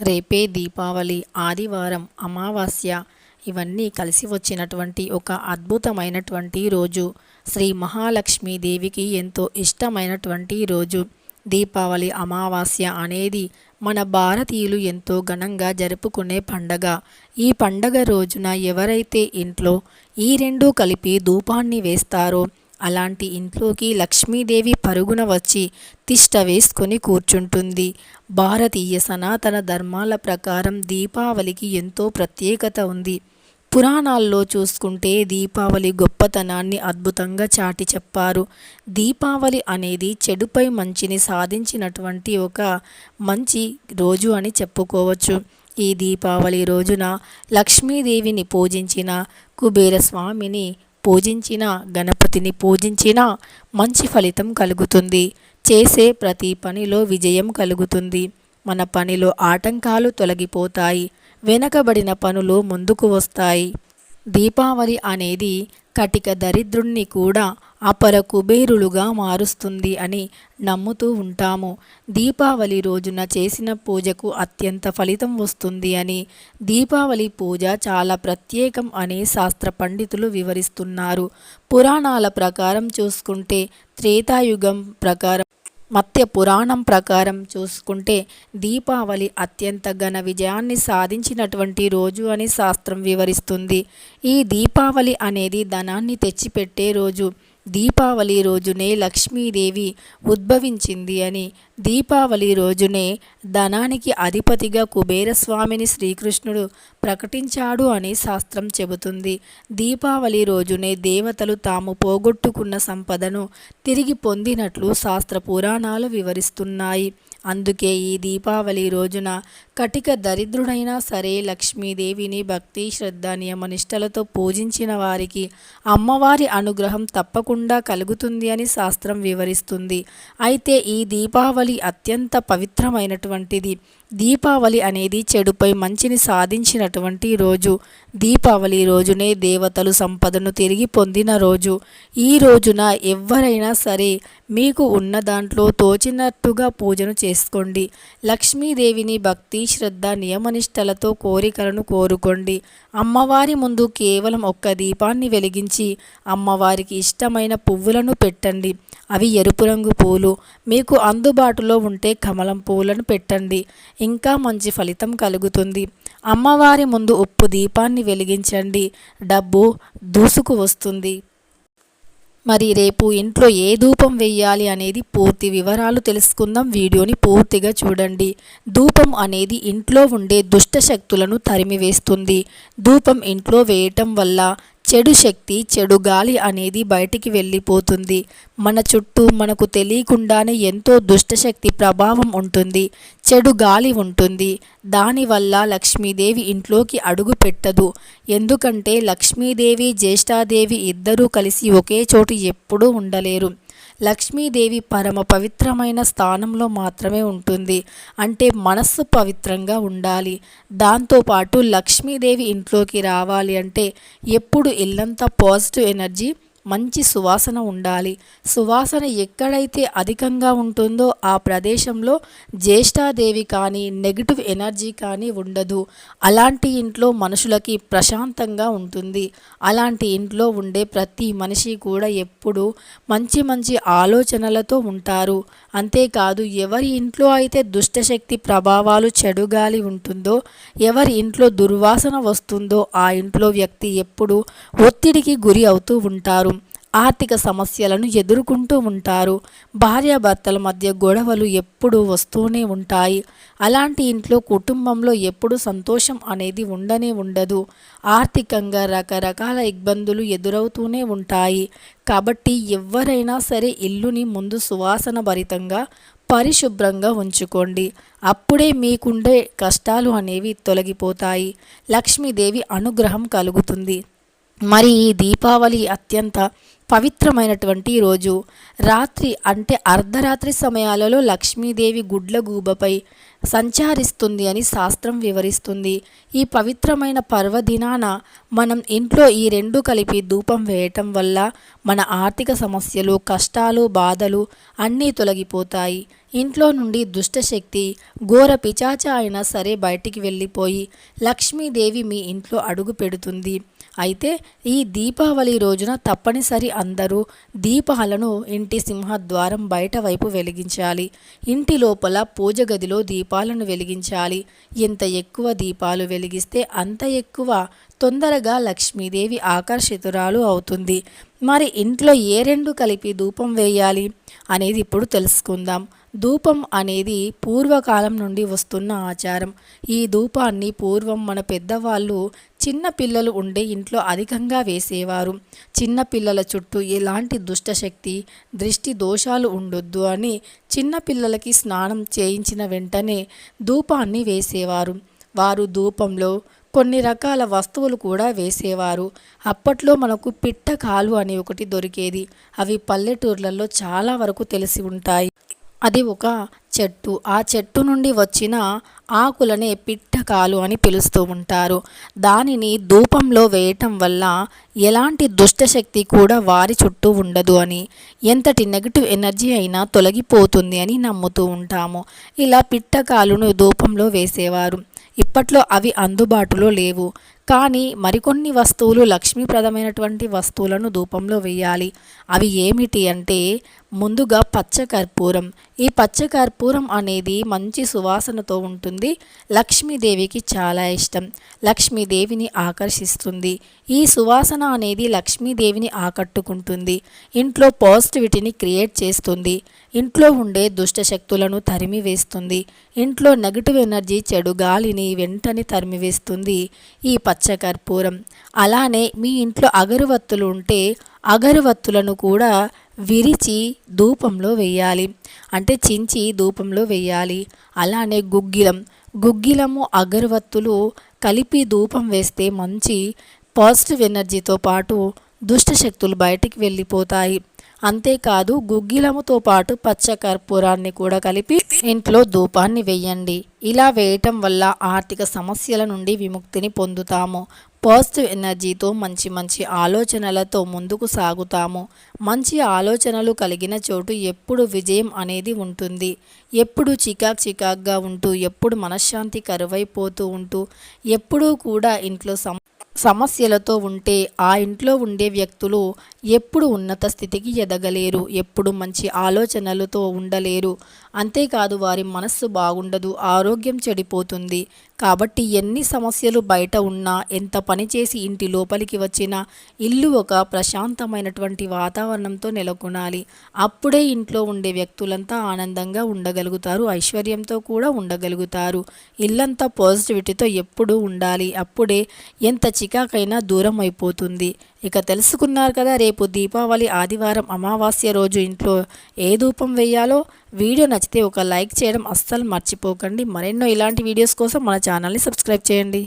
రేపే దీపావళి ఆదివారం అమావాస్య ఇవన్నీ కలిసి వచ్చినటువంటి ఒక అద్భుతమైనటువంటి రోజు. శ్రీ మహాలక్ష్మీదేవికి ఎంతో ఇష్టమైనటువంటి రోజు. దీపావళి అమావాస్య అనేది మన భారతీయులు ఎంతో ఘనంగా జరుపుకునే పండగ. ఈ పండగ రోజున ఎవరైతే ఇంట్లో ఈ రెండు కలిపి ధూపాన్ని వేస్తారో అలాంటి ఇంట్లోకి లక్ష్మీదేవి పరుగున వచ్చి తిష్ట వేసుకొని కూర్చుంటుంది. భారతీయ సనాతన ధర్మాల ప్రకారం దీపావళికి ఎంతో ప్రత్యేకత ఉంది. పురాణాల్లో చూసుకుంటే దీపావళి గొప్పతనాన్ని అద్భుతంగా చాటి చెప్పారు. దీపావళి అనేది చెడుపై మంచిని సాధించినటువంటి ఒక మంచి రోజు అని చెప్పుకోవచ్చు. ఈ దీపావళి రోజున లక్ష్మీదేవిని పూజించిన కుబేరస్వామిని పూజించిన గణపతిని పూజించినా మంచి ఫలితం కలుగుతుంది. చేసే ప్రతి పనిలో విజయం కలుగుతుంది. మన పనిలో ఆటంకాలు తొలగిపోతాయి. వెనకబడిన పనులు ముందుకు వస్తాయి. దీపావళి అనేది కటిక దరిద్రుణ్ణి కూడా అపర కుబేరులుగా మారుస్తుంది అని నమ్ముతూ ఉంటాము. దీపావళి రోజున చేసిన పూజకు అత్యంత ఫలితం వస్తుంది అని దీపావళి పూజ చాలా ప్రత్యేకం అని శాస్త్ర పండితులు వివరిస్తున్నారు. పురాణాల ప్రకారం చూసుకుంటే త్రేతాయుగం ప్రకారం మత్య పురాణం ప్రకారం చూసుకుంటే దీపావళి అత్యంత ఘన విజయాన్ని సాధించినటువంటి రోజు అని శాస్త్రం వివరిస్తుంది. ఈ దీపావళి అనేది ధనాన్ని తెచ్చిపెట్టే రోజు. దీపావళి రోజునే లక్ష్మీదేవి ఉద్భవించింది అని దీపావళి రోజునే ధనానికి అధిపతిగా కుబేరస్వామిని శ్రీకృష్ణుడు ప్రకటించాడు అని శాస్త్రం చెబుతుంది. దీపావళి రోజునే దేవతలు తాము పోగొట్టుకున్న సంపదను తిరిగి పొందినట్లు శాస్త్ర పురాణాలు వివరిస్తున్నాయి. అందుకే ఈ దీపావళి రోజున కటిక దరిద్రుడైనా సరే లక్ష్మీదేవిని భక్తి శ్రద్ధ నియమనిష్టలతో పూజించిన వారికి అమ్మవారి అనుగ్రహం తప్పకుండా కలుగుతుంది అని శాస్త్రం వివరిస్తుంది. అయితే ఈ దీపావళి అత్యంత పవిత్రమైనటువంటిది. దీపావళి అనేది చెడుపై మంచిని సాధించినటువంటి రోజు. దీపావళి రోజునే దేవతలు సంపదను తిరిగి పొందిన రోజు. ఈ రోజున ఎవరైనా సరే మీకు ఉన్న దాంట్లో తోచినట్టుగా పూజను చేసుకోండి. లక్ష్మీదేవిని భక్తి శ్రద్ధ నియమనిష్టలతో కోరికలను కోరుకోండి. అమ్మవారి ముందు కేవలం ఒక్క దీపాన్ని వెలిగించి అమ్మవారికి ఇష్టమైన పువ్వులను పెట్టండి. అవి ఎరుపు రంగు పూలు మీకు అందుబాటులో ఉంటే కమలం పూలను పెట్టండి. ఇంకా మంచి ఫలితం కలుగుతుంది. అమ్మవారి ముందు ఉప్పు దీపాన్ని వెలిగించండి. డబ్బు దూసుకు వస్తుంది. మరి రేపు ఇంట్లో ఏ ధూపం వేయాలి అనేది పూర్తి వివరాలు తెలుసుకుందాం. వీడియోని పూర్తిగా చూడండి. ధూపం అనేది ఇంట్లో ఉండే దుష్ట శక్తులను తరిమివేస్తుంది. ధూపం ఇంట్లో వేయటం వల్ల చెడు శక్తి చెడు గాలి అనేది బయటికి వెళ్ళిపోతుంది. మన చుట్టూ మనకు తెలియకుండానే ఎంతో దుష్టశక్తి ప్రభావం ఉంటుంది. చెడు గాలి ఉంటుంది. దానివల్ల లక్ష్మీదేవి ఇంట్లోకి అడుగు పెట్టదు. ఎందుకంటే లక్ష్మీదేవి జ్యేష్ఠాదేవి ఇద్దరూ కలిసి ఒకే చోటు ఎప్పుడూ ఉండలేరు. లక్ష్మీదేవి పరమ పవిత్రమైన స్థానంలో మాత్రమే ఉంటుంది. అంటే మనస్సు పవిత్రంగా ఉండాలి. దాంతోపాటు లక్ష్మీదేవి ఇంట్లోకి రావాలి అంటే ఎప్పుడు ఇల్లంతా పాజిటివ్ ఎనర్జీ మంచి సువాసన ఉండాలి. సువాసన ఎక్కడైతే అధికంగా ఉంటుందో ఆ ప్రదేశంలో జ్యేష్ఠాదేవి కానీ నెగిటివ్ ఎనర్జీ కానీ ఉండదు. అలాంటి ఇంట్లో మనుషులకి ప్రశాంతంగా ఉంటుంది. అలాంటి ఇంట్లో ఉండే ప్రతి మనిషి కూడా ఎప్పుడు మంచి మంచి ఆలోచనలతో ఉంటారు. అంతేకాదు ఎవరి ఇంట్లో అయితే దుష్టశక్తి ప్రభావాలు చెడుగాలి ఉంటుందో ఎవరి ఇంట్లో దుర్వాసన వస్తుందో ఆ ఇంట్లో వ్యక్తి ఎప్పుడు ఒత్తిడికి గురి అవుతూ ఉంటారు. ఆర్థిక సమస్యలను ఎదుర్కొంటూ ఉంటారు. భార్యాభర్తల మధ్య గొడవలు ఎప్పుడూ వస్తూనే ఉంటాయి. అలాంటి ఇంట్లో కుటుంబంలో ఎప్పుడు సంతోషం అనేది ఉండనే ఉండదు. ఆర్థికంగా రకరకాల ఇబ్బందులు ఎదురవుతూనే ఉంటాయి. కాబట్టి ఎవరైనా సరే ఇల్లుని ముందు సువాసన భరితంగా పరిశుభ్రంగా ఉంచుకోండి. అప్పుడే మీకుండే కష్టాలు అనేవి తొలగిపోతాయి. లక్ష్మీదేవి అనుగ్రహం కలుగుతుంది. మరి ఈ దీపావళి అత్యంత పవిత్రమైనటువంటి రోజు. రాత్రి అంటే అర్ధరాత్రి సమయాలలో లక్ష్మీదేవి గుడ్ల గూబపై సంచారిస్తుంది అని శాస్త్రం వివరిస్తుంది. ఈ పవిత్రమైన పర్వదినాన మనం ఇంట్లో ఈ రెండు కలిపి ధూపం వేయటం వల్ల మన ఆర్థిక సమస్యలు కష్టాలు బాధలు అన్నీ తొలగిపోతాయి. ఇంట్లో నుండి దుష్టశక్తి ఘోర పిచాచ అయినా సరే బయటికి వెళ్ళిపోయి లక్ష్మీదేవి మీ ఇంట్లో అడుగు పెడుతుంది. అయితే ఈ దీపావళి రోజున తప్పనిసరి అందరూ దీపాలను ఇంటి సింహద్వారం బయట వైపు వెలిగించాలి. ఇంటి లోపల పూజ గదిలో దీపాలను వెలిగించాలి. ఎంత ఎక్కువ దీపాలు వెలిగిస్తే అంత ఎక్కువ తొందరగా లక్ష్మీదేవి ఆకర్షితురాలు అవుతుంది. మరి ఇంట్లో ఏ రెండు కలిపి ధూపం వేయాలి అనేది ఇప్పుడు తెలుసుకుందాం. ధూపం అనేది పూర్వకాలం నుండి వస్తున్న ఆచారం. ఈ ధూపాన్ని పూర్వం మన పెద్దవాళ్ళు చిన్న పిల్లలు ఉండే ఇంట్లో అధికంగా వేసేవారు. చిన్న పిల్లల చుట్టూ ఎలాంటి దుష్టశక్తి దృష్టి దోషాలు ఉండొద్దు అని చిన్న పిల్లలకి స్నానం చేయించిన వెంటనే ధూపాన్ని వేసేవారు. వారు ధూపంలో కొన్ని రకాల వస్తువులు కూడా వేసేవారు. అప్పట్లో మనకు పిట్టకాలు అని ఒకటి దొరికేది. అవి పల్లెటూర్లలో చాలా వరకు తెలిసి ఉంటాయి. అది ఒక చెట్టు. ఆ చెట్టు నుండి వచ్చిన ఆకులనే పిట్టకాలు అని పిలుస్తూ ఉంటారు. దానిని ధూపంలో వేయటం వల్ల ఎలాంటి దుష్టశక్తి కూడా వారి చుట్టూ ఉండదు అని ఎంతటి నెగిటివ్ ఎనర్జీ అయినా తొలగిపోతుంది అని నమ్ముతూ ఉంటాము. ఇలా పిట్టకాలును ధూపంలో వేసేవారు. ఇప్పట్లో అవి అందుబాటులో లేవు. కానీ మరికొన్ని వస్తువులు లక్ష్మీప్రదమైనటువంటి వస్తువులను ధూపంలో వేయాలి. అవి ఏమిటి అంటే ముందుగా పచ్చకర్పూరం. ఈ పచ్చకర్పూరం అనేది మంచి సువాసనతో ఉంటుంది. లక్ష్మీదేవికి చాలా ఇష్టం. లక్ష్మీదేవిని ఆకర్షిస్తుంది. ఈ సువాసన అనేది లక్ష్మీదేవిని ఆకట్టుకుంటుంది. ఇంట్లో పాజిటివిటీని క్రియేట్ చేస్తుంది. ఇంట్లో ఉండే దుష్ట శక్తులను తరిమివేస్తుంది. ఇంట్లో నెగిటివ్ ఎనర్జీ చెడు గాలిని వెంటనే తరిమివేస్తుంది ఈ పచ్చకర్పూరం. అలానే మీ ఇంట్లో అగరువత్తులు ఉంటే అగరువత్తులను కూడా విరిచి ధూపంలో వేయాలి. అంటే చించి ధూపంలో వేయాలి. అలానే గుగ్గిలం. గుగ్గిలము అగరవత్తులు కలిపి ధూపం వేస్తే మంచి పాజిటివ్ ఎనర్జీతో పాటు దుష్ట శక్తులు బయటికి వెళ్ళిపోతాయి. అంతేకాదు గుగ్గిలముతో పాటు పచ్చ కర్పూరాన్ని కూడా కలిపి ఇంట్లో ధూపాన్ని వేయండి. ఇలా వేయటం వల్ల ఆర్థిక సమస్యల నుండి విముక్తిని పొందుతాము. పాజిటివ్ ఎనర్జీతో మంచి మంచి ఆలోచనలతో ముందుకు సాగుతాము. మంచి ఆలోచనలు కలిగిన చోటు ఎప్పుడు విజయం అనేది ఉంటుంది. ఎప్పుడు చికాక్ చికాక్గా ఉంటూ ఎప్పుడు మనశ్శాంతి కరువైపోతూ ఉంటూ ఎప్పుడూ కూడా ఇంట్లో సమ సమస్యలతో ఉంటే ఆ ఇంట్లో ఉండే వ్యక్తులు ఎప్పుడు ఉన్నత స్థితికి ఎదగలేరు ఎప్పుడు మంచి ఆలోచనలతో ఉండలేరు. అంతేకాదు వారి మనస్సు బాగుండదు ఆరోగ్యం చెడిపోతుంది. కాబట్టి ఎన్ని సమస్యలు బయట ఉన్నా ఎంత పని చేసి ఇంటి లోపలికి వచ్చినా ఇల్లు ఒక ప్రశాంతమైనటువంటి వాతావరణంతో నెలకొనాలి. అప్పుడే ఇంట్లో ఉండే వ్యక్తులంతా ఆనందంగా ఉండగలుగుతారు ఐశ్వర్యంతో కూడా ఉండగలుగుతారు. ఇల్లంతా పాజిటివిటీతో ఎప్పుడూ ఉండాలి. అప్పుడే ఎంత చికాకైనా దూరం అయిపోతుంది ఇక తెలుసుకున్నారు కదా రేపు రేపు దీపావళి ఆదివారం అమావాస్య రోజు ఇంట్లో ఏ ధూపం వేయాలో వీడియో నచ్చితే ఒక లైక్ చేయడం అస్సలు మర్చిపోకండి. మరెన్నో ఇలాంటి వీడియోస్ కోసం మన ఛానల్ని సబ్స్క్రైబ్ చేయండి.